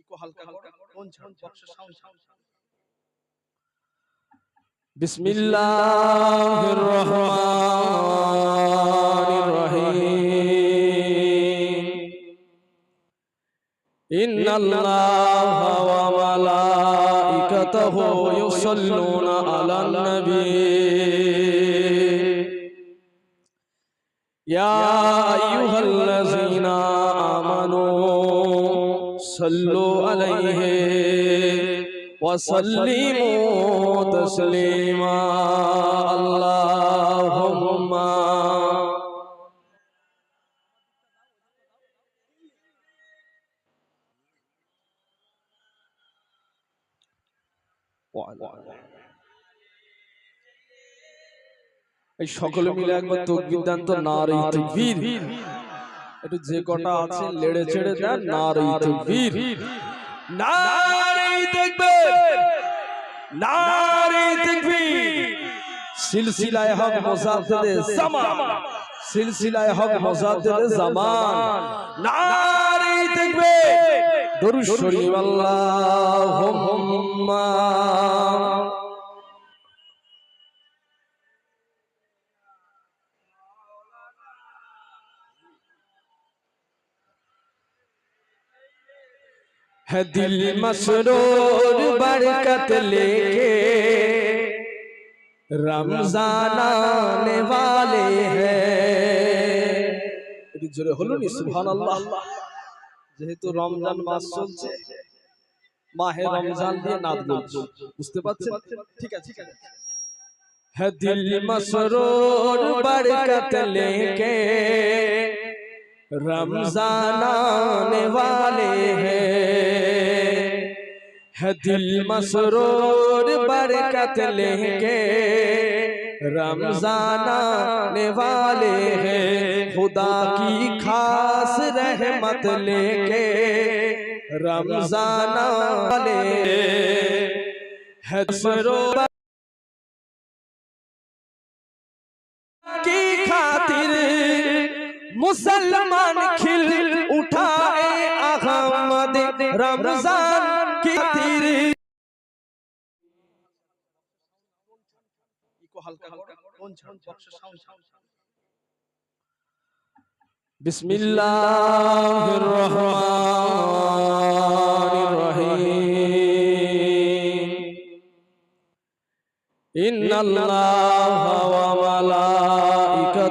Eco হালকা করে কোন ছাউন্ড বক্সের সাউন্ড بسم الله الرحمن الرحيم إن الله وملائكته يصلون على النبي يا أيها الذين آمنوا صلوا عليه وسلموا تسليما اللهم এই সকলে মিলে একবার তকবীর দেন তো নারী তকবীর একটু যে কটা আছে লেড়ে ছেড়ে দেন নারী তকবীর নারী তকবীর নারী তকবীর সিলসিলায়ে হক মুজাদ্দিদে জামান। সিলসিলায়ে হক মুজাদ্দিদে জামান। নারী তকবীর দরুদ শরীফ আল্লাহুম্মা। है दिल मसरूर बरकत लेके रमजान आने वाले हैं একটু জোরে হলো নি সুবহানাল্লাহ যেহেতু রমজান মাস চলছে মাহে রমজান দিয়ে নাদ বলছি বুঝতে পারছেন ঠিক আছে ঠিক আছে है दिल मसरूर बरकत लेके رمضان آنے والے ہیں۔ ہے دل مسرور برکت لیں گے رمضان آنے والے ہیں۔ خدا کی خاص رحمت لیں گے رمضان آنے والے ہیں۔ کی خاطر मुसलमान खिल उठाए अहमद रमजान की खातिर ইকো হালকা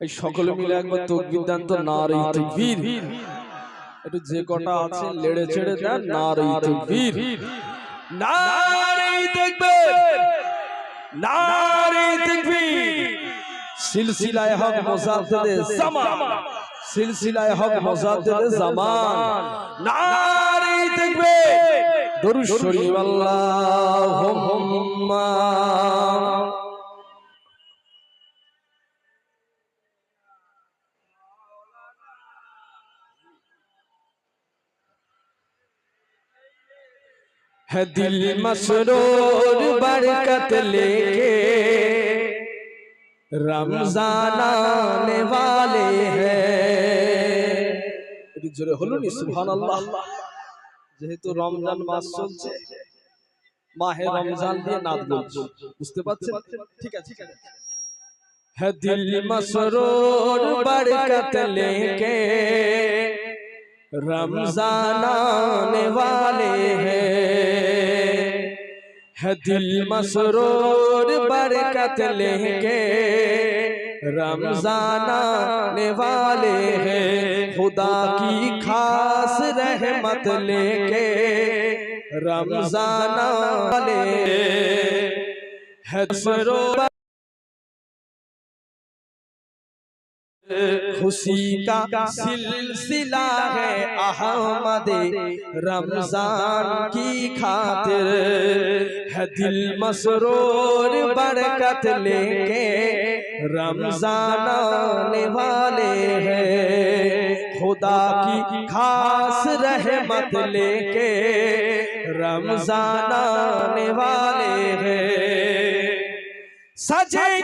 এই সকলে মিলে একবার তকবীর দেন তো নারী তকবীর একটু যে কটা আছে লেড়ে ছেড়ে দেন নারী তকবীর নারী তকবীর নারী তকবীর সিলসিলায়ে হক মুজাদ্দিদে জামান। সিলসিলায়ে হক মুজাদ্দিদে জামান। নারী তকবীর দরুদ শরীফ আল্লাহুম্মা ہے دل مسرور برکت لے کے رمضان آنے والے ہیں جرے ہلونی سبحان اللہ যেহেতু রমজান মাস চলছে মাহে রমজান দিয়ে নাদ নাচ বুঝতে পারছেন? ঠিক আছে ঠিক আছে। ہے دل مسرور برکت لے کے رمضان آنے والے ہیں ہے دل مسرور برکت لے کے رمضان آنے والے ہیں خدا کی خاص رحمت لے کے رمضان والے حسرو خوشی کا سلسلہ ہے احمد رمضان کی خاطر دل مسرور برکت لے کے رمضان آنے والے ہیں۔ خدا کی خاص رحمت لے کے رمضان آنے والے ہیں۔ سجے